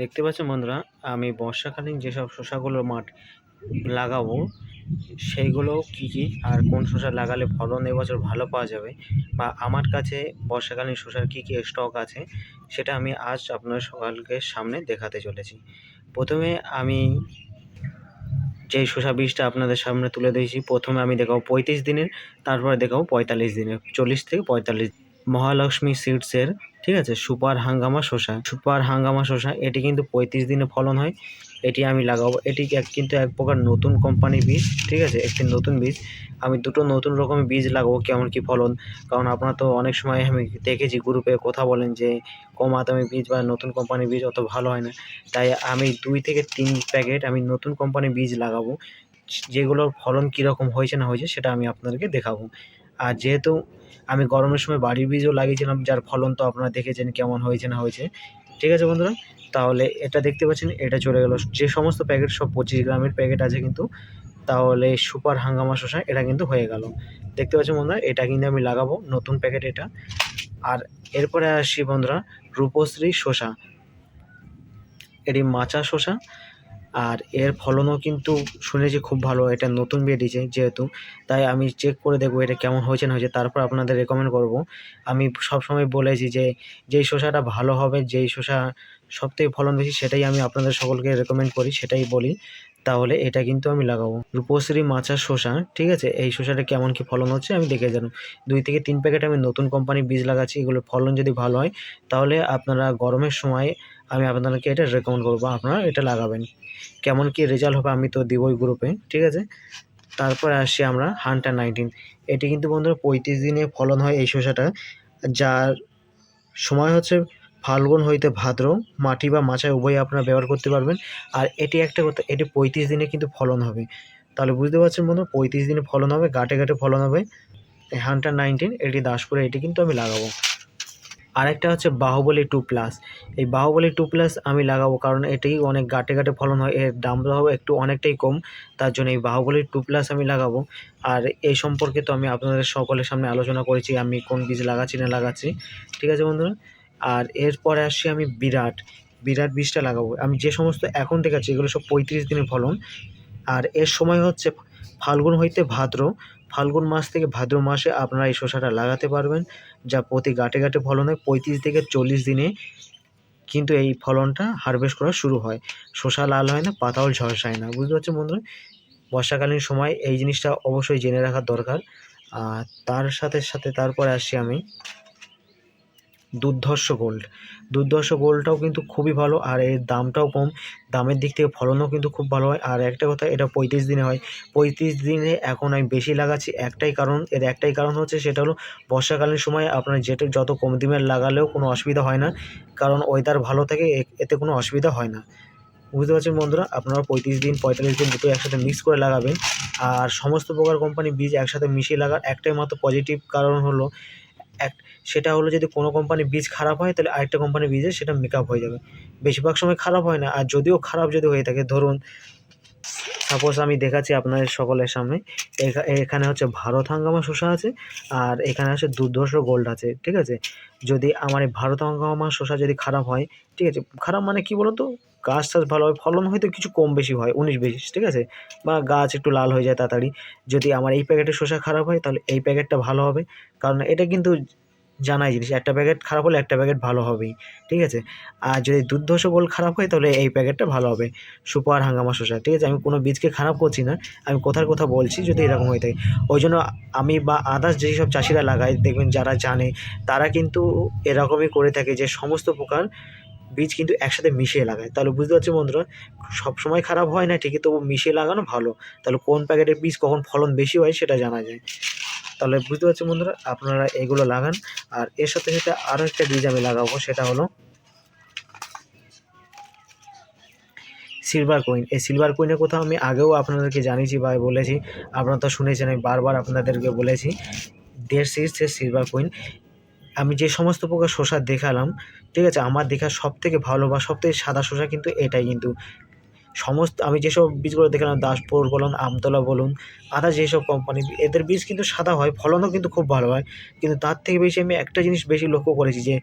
দেখতে পাচ্ছেন বন্ধুরা, আমি বর্ষাকালীন যেসব শসাগুলো মাঠ লাগাবো, সেইগুলো কি কি আর কোন শসা লাগালে ফলন এবছর ভালো পাওয়া যাবে? বা আমার কাছে বর্ষাকালীন শসার কি কি স্টক আছে, সেটা আমি আজ আপনার সকালকে সামনে দেখাতে চলেছি। প্রথমে আমি যেই শসা বীজটা আপনাদের সামনে তুলে দিয়েছি প্রথমে আমি দেখাবো পঁয়ত্রিশ দিনের, তারপরে দেখাবো পঁয়তাল্লিশ দিনের, চল্লিশ থেকে পঁয়তাল্লিশ মহালক্ষ্মী সিডসের, ঠিক আছে, সুপার হাঙ্গামা শসা। সুপার হাঙ্গামা শসা, এটি কিন্তু পঁয়ত্রিশ দিনে ফলন হয়। এটি আমি লাগাবো। এটি কিন্তু এক প্রকার নতুন কোম্পানি বীজ, ঠিক আছে, একটি নতুন বীজ। আমি দুটো নতুন রকমের বীজ লাগাবো কেমন কি ফলন। কারণ আপনারা তো অনেক সময় আমি দেখেছি গ্রুপে কথা বলেন যে, কম দামি বীজ বা নতুন কোম্পানির বীজ অত ভালো হয় না। তাই আমি দুই থেকে তিন প্যাকেট আমি নতুন কোম্পানির বীজ লাগাবো। যেগুলোর ফলন কীরকম হয়েছে না হয়েছে সেটা আমি আপনাদেরকে দেখাবো। আর যেহেতু আমি গরমের সময় বাড়ির বীজও লাগিয়েছিলাম, যার ফলন তো আপনারা দেখেছেন কেমন হয়েছে না হয়েছে। ঠিক আছে বন্ধুরা? তাহলে এটা দেখতে পাচ্ছেন, এটা চলে গেল। যে সমস্ত প্যাকেট সব পঁচিশ গ্রামের প্যাকেট আছে কিন্তু, তাহলে সুপার হাঙ্গামা শসা, এটা কিন্তু হয়ে গেল। দেখতে পাচ্ছেন বন্ধুরা, এটা কিন্তু আমি লাগাবো, নতুন প্যাকেট এটা। আর এরপরে আসি বন্ধুরা, রূপশ্রী শসা। এটি মাচা শসা আর এর ফলনও কিন্তু শুনেছি খুব ভালো, এটা নতুন বেরিয়েছে যেহেতু। তাই আমি চেক করে দেখব এটা কেমন হয়েছে না হয়েছে, তারপর আপনাদের রেকমেন্ড করব। আমি সবসময় বলেছি যে, যেই শসাটা ভালো হবে, যেই শসা সবথেকে ফলন বেশি, সেটাই আমি আপনাদের সকলকে রেকমেন্ড করি, সেটাই বলি। তাহলে এটা কিন্তু আমি লাগাবো। রূপশ্রী মাচার শসা, ঠিক আছে? এই শসাটা কেমন কি ফলন হচ্ছে আমি দেখে জানো দুই থেকে তিন প্যাকেট আমি নতুন কোম্পানির বীজ লাগাচ্ছি এগুলোর ফলন যদি ভালো হয়, তাহলে আপনারা গরমের সময় আমি আপনাদেরকে এটা রেকমেন্ড করব, আপনারা এটা লাগাবেন। কেমন কি রেজাল্ট হবে আমি তো দিবই গ্রুপে ঠিক আছে? তারপরে আসছি আমরা হান্টার নাইনটিন এটি কিন্তু বন্ধুরা পঁয়ত্রিশ দিনে ফলন হয় এই শসাটা। যার সময় হচ্ছে ফাল্গুন হইতে ভাদ্র, মাটি বা মাচায় উভয় আপনারা ব্যবহার করতে পারবেন। আর এটি একটা কথা, এটি পঁয়ত্রিশ দিনে কিন্তু ফলন হবে। তাহলে বুঝতে পারছেন বন্ধুরা পঁয়ত্রিশ দিনে ফলন হবে গাটে গাটে ফলন হবে। হান্টার নাইনটিন এটি দাসপুরে এটি কিন্তু আমি লাগাবো। আরেকটা হচ্ছে বাহুবলী টু প্লাস এই বাহুবলী টু প্লাস আমি লাগাবো কারণ এটি অনেক গাটে গাটে ফলন হয়, এর দামটা হবে একটু অনেকটাই কম, তার জন্য এই বাহুবলী টু প্লাস আমি লাগাবো। আর এই সম্পর্কে তো আমি আপনাদের সকলের সামনে আলোচনা করেছি, আমি কোন বীজ লাগাচ্ছি, না লাগাচ্ছি, ঠিক আছে বন্ধুরা? আর এরপরে আসছি আমি বিরাট বিরাট বীজটা লাগাবো। আমি যে সমস্ত এখন দেখাচ্ছি এগুলো সব পঁয়ত্রিশ দিনের ফলন। আর এর সময় হচ্ছে ফাল্গুন হইতে ভাদ্র ফাল্গুন মাস থেকে ভাদ্র মাসে আপনারা এই শশাটা লাগাতে পারবেন, যা প্রতি গাঁটে গাঁটে ফলন হয় পঁয়ত্রিশ থেকে চল্লিশ দিনে কিন্তু এই ফলনটা হারভেস্ট করা শুরু হয়। শশা লাল হয় না, পাতাও ঝলসায় না। বুঝতে পারছেন বন্ধুরা? বর্ষাকালীন সময় এই জিনিসটা অবশ্যই জেনে রাখা দরকার। আর তার সাথে সাথে তারপরে আসছি আমি। দুর্ধর্ষ গোল্ড দুর্ধর্ষ গোল্ডটাও কিন্তু খুবই ভালো, আর এর দামটাও কম। দামের দিক থেকে ফলনও কিন্তু খুব ভালো হয়। আর একটা কথা, এটা পঁয়ত্রিশ দিনে হয়। পঁয়ত্রিশ দিনে এখন আমি বেশি লাগাচ্ছি একটাই কারণ, এর একটাই কারণ হচ্ছে সেটা হলো বর্ষাকালীন সময় আপনার যেটা, যত কম দিনের লাগালেও কোনো অসুবিধা হয় না। কারণ ওয়েদার ভালো থাকে এতে কোনো অসুবিধা হয় না। বুঝতে পারছেন বন্ধুরা? আপনারা পঁয়ত্রিশ দিন, পঁয়তাল্লিশ দিন দুটো একসাথে মিক্স করে লাগাবেন। আর সমস্ত প্রকার কোম্পানি বীজ একসাথে মিশিয়ে লাগার একটাই মাত্র পজিটিভ কারণ হলো এক সেটা হলো যদি কোনো কোম্পানির বীজ খারাপ হয়, তাহলে আরেকটা কোম্পানির বীজে সেটা মেকআপ হয়ে যাবে। বেশিরভাগ সময় খারাপ হয় না, আর যদিও খারাপ যদি হয়ে থাকে, ধরুন সাপোজ আমি দেখাচ্ছি আপনাদের সকলের সামনে, এখা- এখানে হচ্ছে ভারত হাঙ্গামা শসা আছে, আর এখানে আছে দুর্ধর্ষ গোল্ড আছে, ঠিক আছে? যদি আমার এই ভারত হাঙ্গামা শসা যদি খারাপ হয়, ঠিক আছে? খারাপ মানে কি বলতো? গাছ টাছ ভালো হয়, ফলন হয়তো কিছু কম বেশি হয়, উনিশ বিশ, ঠিক আছে? বা গাছ একটু লাল হয়ে যায় তাড়াতাড়ি। যদি আমার এই প্যাকেটের শসা খারাপ হয়, তাহলে এই প্যাকেটটা ভালো হবে। কারণ এটা কিন্তু জানাই জিনিস, একটা প্যাকেট খারাপ হলে একটা প্যাকেট ভালো হবেই, ঠিক আছে? আর যদি দুর্ধর্ষ গোল্ড খারাপ হয়, তাহলে এই প্যাকেটটা ভালো হবে। সুপার হাঙ্গামা শসা, ঠিক আছে? আমি কোনো বীজকে খারাপ করছি না, আমি কথার কথা বলছি যদি এরকম হয়ে থাকে। ওই জন্য আমি বা আদার্স যেই সব চাষিরা লাগায় দেখবেন যারা জানে, তারা কিন্তু এরকমই করে থাকে যে সমস্ত প্রকার বীজ কিন্তু একসাথে মিশিয়ে লাগায়। তাহলে বুঝতে পারছি বন্ধুরা, সবসময় খারাপ হয় না, ঠিকই তবু মিশিয়ে লাগানো ভালো। তাহলে কোন প্যাকেটের বীজ কখন ফলন বেশি হয় সেটা জানা যায়। তাহলে বুঝতে পারছি বন্ধুরা, আপনারা এগুলো লাগান। আর এর সাথে সাথে আরও একটা বীজ আমি লাগাবো, সেটা হলো সিলভার কয়েন এই সিলভার কয়েনের কথা আমি আগেও আপনাদেরকে জানিয়েছি বা বলেছি। আপনারা তো শুনেছেন, আমি বারবার আপনাদেরকে বলেছি। দেড় সিরিজের সিলভার কয়েন আমি যে সমস্ত প্রকার শসা দেখালাম, ঠিক আছে, আমার দেখা সব থেকে ভালো বা সব থেকে সাদা শসা কিন্তু এটাই কিন্তু। সমস্ত, আমি যেসব বীজগুলো দেখলাম, দাসপুর বলুন, আমতলা বলুন আদার্স যেসব কোম্পানি এদের বীজ কিন্তু সাদা হয়, ফলনও কিন্তু খুব ভালো হয়। কিন্তু তার থেকে বেশি আমি একটা জিনিস বেশি লক্ষ্য করেছি যে,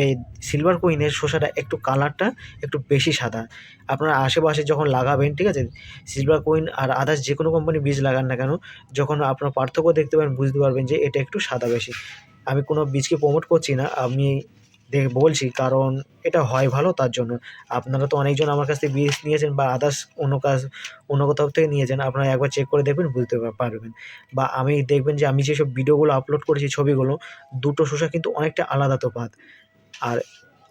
এই সিলভার কুইনের শসাটা একটু কালারটা একটু বেশি সাদা। আপনারা আশেপাশে যখন লাগাবেন, ঠিক আছে সিলভার কুইন আর আদার্স যে কোনো কোম্পানির বীজ লাগান না কেন, যখন আপনার পার্থক্য দেখতে পাবেন, বুঝতে পারবেন যে এটা একটু সাদা বেশি। আমি কোনো বীজকে প্রমোট করছি না, আমি দেখ, বলছি কারণ এটা হয় ভালো তার জন্য। আপনারা তো অনেকজন আমার কাছ থেকে বীজ নিয়েছেন বা আদার্স অন্য কাজ, অন্য কোথাও থেকে নিয়েছেন, আপনারা একবার চেক করে দেখবেন, বুঝতে পারবেন। বা আমি দেখবেন যে আমি যেসব ভিডিওগুলো আপলোড করেছি ছবিগুলো, দুটো শসা কিন্তু অনেকটা আলাদা তফাৎ আর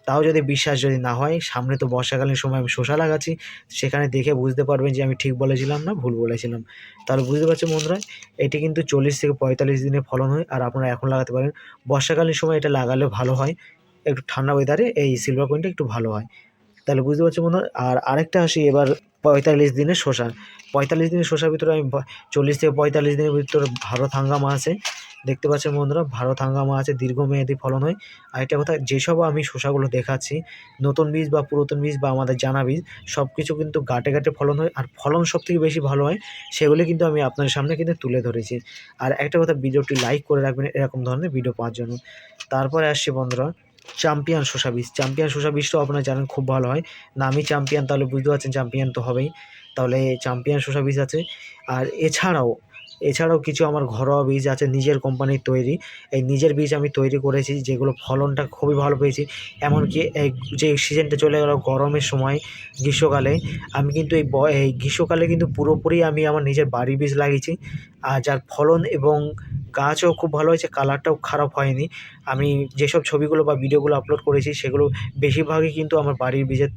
তাও যদি বিশ্বাস যদি না হয়, সামনে তো বর্ষাকালীন সময় আমি শোষা লাগাচ্ছি, সেখানে দেখে বুঝতে পারবেন যে আমি ঠিক বলেছিলাম না ভুল বলেছিলাম। তাহলে বুঝতে পারছেন বন্ধুরা, এটি কিন্তু চল্লিশ থেকে পঁয়তাল্লিশ দিনে ফলন হয়, আর আপনারা এখন লাগাতে পারেন। বর্ষাকালীন সময় এটা লাগালে ভালো হয়, একটু ঠান্ডা ওয়েদারে এই সিলভার কয়েনটা একটু ভালো হয়। তাহলে বুঝতে পারছি বন্ধুরা? আর আরেকটা আসি, এবার পঁয়তাল্লিশ দিনের শসা পঁয়তাল্লিশ দিনের শসার ভিতরে আমি চল্লিশ থেকে পঁয়তাল্লিশ দিনের ভিতরে ভারত হাঙ্গামা আছে। দেখতে পাচ্ছেন বন্ধুরা, ভারত হাঙ্গামা আছে, দীর্ঘমেয়াদী ফলন হয়। আরেকটা কথা, যেসব আমি শসাগুলো দেখাচ্ছি, নতুন বীজ বা পুরাতন বীজ বা আমাদের জানা বীজ সব কিছু কিন্তু গাটে গাটে ফলন হয়। আর ফলন সব থেকে বেশি ভালো হয়, সেগুলি কিন্তু আমি আপনাদের সামনে কিন্তু তুলে ধরেছি। আর একটা কথা, ভিডিওটি লাইক করে রাখবেন, এরকম ধরনের ভিডিও পাওয়ার জন্য। তারপরে আসছি বন্ধুরা চ্যাম্পিয়ন শসা বীজ চ্যাম্পিয়ন শসা বীজটাও আপনারা জানেন খুব ভালো হয়। নামই চ্যাম্পিয়ন তাহলে বুঝতে পারছেন চ্যাম্পিয়ন তো হবেই। তাহলে চ্যাম্পিয়ন শসা বীজ আছে। আর এছাড়াও এছাড়াও কিছু আমার ঘরোয়া বীজ আছে নিজের কোম্পানির তৈরি। এই নিজের বীজ আমি তৈরি করেছি, যেগুলো ফলনটা খুবই ভালো পেয়েছি। এমনকি এই যে সিজনটা চলে গেল গরমের সময়, গ্রীষ্মকালে, আমি কিন্তু এই এই গ্রীষ্মকালে কিন্তু পুরোপুরি আমি আমার নিজের বাড়ির বীজ লাগিয়েছি। আর যার ফলন এবং গাছও খুব ভালো হয়েছে কালারটাও খারাপ হয়নি। আমি যেসব ছবিগুলো বা ভিডিওগুলো আপলোড করেছি, সেগুলো বেশিরভাগই কিন্তু আমার বাড়ির বীজের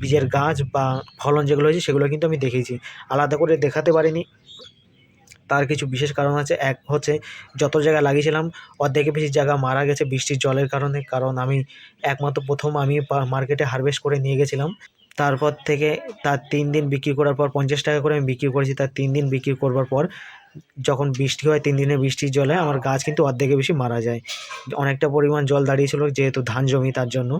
বীজের গাছ বা ফলন যেগুলো হয়েছে, সেগুলো কিন্তু আমি দেখেছি। আলাদা করে দেখাতে পারিনি। তার কিছু বিশেষ কারণ আছে। এক হচ্ছে, যত জায়গায় লাগিয়েছিলাম, অর্ধেকের বেশি জায়গা মারা গেছে বৃষ্টির জলের কারণে। কারণ আমি একমাত্র প্রথম আমি মার্কেটে হারভেস্ট করে নিয়ে গেছিলাম। তারপর থেকে তার তিন দিন বিক্রি করার পর, পঞ্চাশ টাকা করে আমি বিক্রি করেছি। তার তিন দিন বিক্রি করবার পর যখন বৃষ্টি হয়, তিন দিনে বৃষ্টির জলে আমার গাছ কিন্তু অর্ধেকে বেশি মারা যায়। অনেকটা পরিমাণ জল দাঁড়িয়েছিল যেহেতু ধান জমি তার জন্য।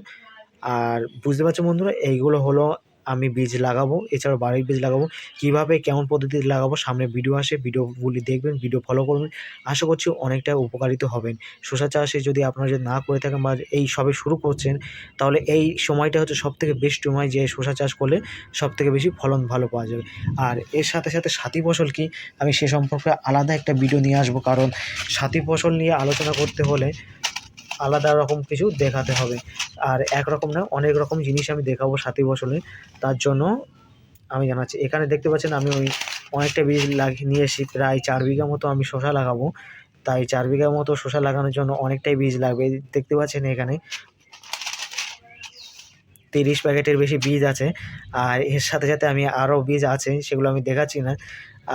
আর বুঝতে পারছ বন্ধুরা, এইগুলো হলো আমি বীজ লাগাবো, এছাড়াও বাড়ির বীজ লাগাবো, কীভাবে, কেমন পদ্ধতিতে লাগাবো, সামনে ভিডিও আসে ভিডিওগুলি দেখবেন ভিডিও ফলো করবেন। আশা করছি অনেকটা উপকারিত হবেন। শসা চাষে যদি আপনারা যদি না করে থাকেন বা এই সবে শুরু করছেন, তাহলে এই সময়টা হচ্ছে সব থেকে বেস্ট সময় যে শসা চাষ করলে সব থেকে বেশি ফলন ভালো পাওয়া যাবে। আর এর সাথে সাথে সাথী ফসল কি, আমি সে সম্পর্কে আলাদা একটা ভিডিও নিয়ে আসব। কারণ সাথী ফসল নিয়ে আলোচনা করতে হলে আলাদা রকম কিছু দেখাতে হবে। আর একরকম না, অনেক রকম জিনিস আমি দেখাবো সাথী ফসলে তার জন্য আমি জানাচ্ছি, এখানে দেখতে পাচ্ছেন আমি ওই অনেকটা বীজ লাগিয়ে নিয়ে এসেছি, প্রায় চার বিঘা মতো আমি শসা লাগাবো। তাই চার বিঘা মতো শসা লাগানোর জন্য অনেকটাই বীজ লাগবে। দেখতে পাচ্ছেন এখানে তিরিশ প্যাকেটের বেশি বীজ আছে। আর এর সাথে সাথে আমি আরও বীজ আছে, সেগুলো আমি দেখাচ্ছি না।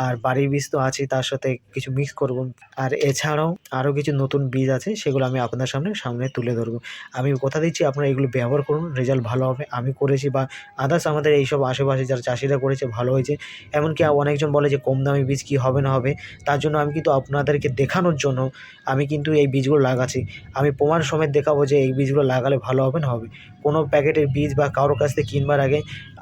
আর বাড়ির বীজ তো আছেই, তার সাথে কিছু মিক্স করব। আর এছাড়াও আরও কিছু নতুন বীজ আছে, সেগুলো আমি আপনার সামনে সামনে তুলে ধরবো। আমি কথা দিচ্ছি, আপনারা এগুলো ব্যবহার করুন রেজাল্ট ভালো হবে। আমি করেছি বা আদার্স আমাদের এইসব আশেপাশে যারা চাষিরা করেছে, ভালো হয়েছে। এমনকি অনেকজন বলে যে কম দামি বীজ কী হবে না হবে, তার জন্য আমি কিন্তু আপনাদেরকে দেখানোর জন্য আমি কিন্তু এই বীজগুলো লাগাচ্ছি। আমি প্রমাণ সমেত দেখাবো যে এই বীজগুলো লাগালে ভালো হবে না হবে। কোনো প্যাকেটের বীজ বা কারোর কাছ থেকে কিনবার আগে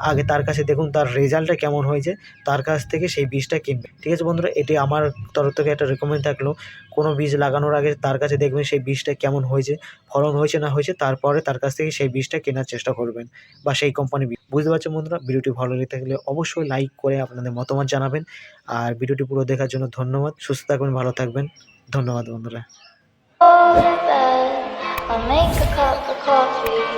আগে তার কাছে দেখুন তার রেজাল্টটা কেমন হয়েছে, তার কাছ থেকে সেই বীজটা কিনবে। ঠিক আছে বন্ধুরা, এটি আমার তরফ থেকে একটা রেকমেন্ড থাকল। কোনো বীজ লাগানোর আগে তার কাছে দেখবেন সেই বীজটা কেমন হয়েছে, ফলন হয়েছে না হয়েছে, তারপরে তার কাছ থেকে সেই বীজটা কেনার চেষ্টা করবেন বা সেই কোম্পানি বুঝতে পারছেন বন্ধুরা? ভিডিওটি ভালো লেগে থাকলে অবশ্যই লাইক করে আপনাদের মতামত জানাবেন। আর ভিডিওটি পুরো দেখার জন্য ধন্যবাদ। সুস্থ থাকবেন, ভালো থাকবেন। ধন্যবাদ বন্ধুরা। I'll make a cup of coffee.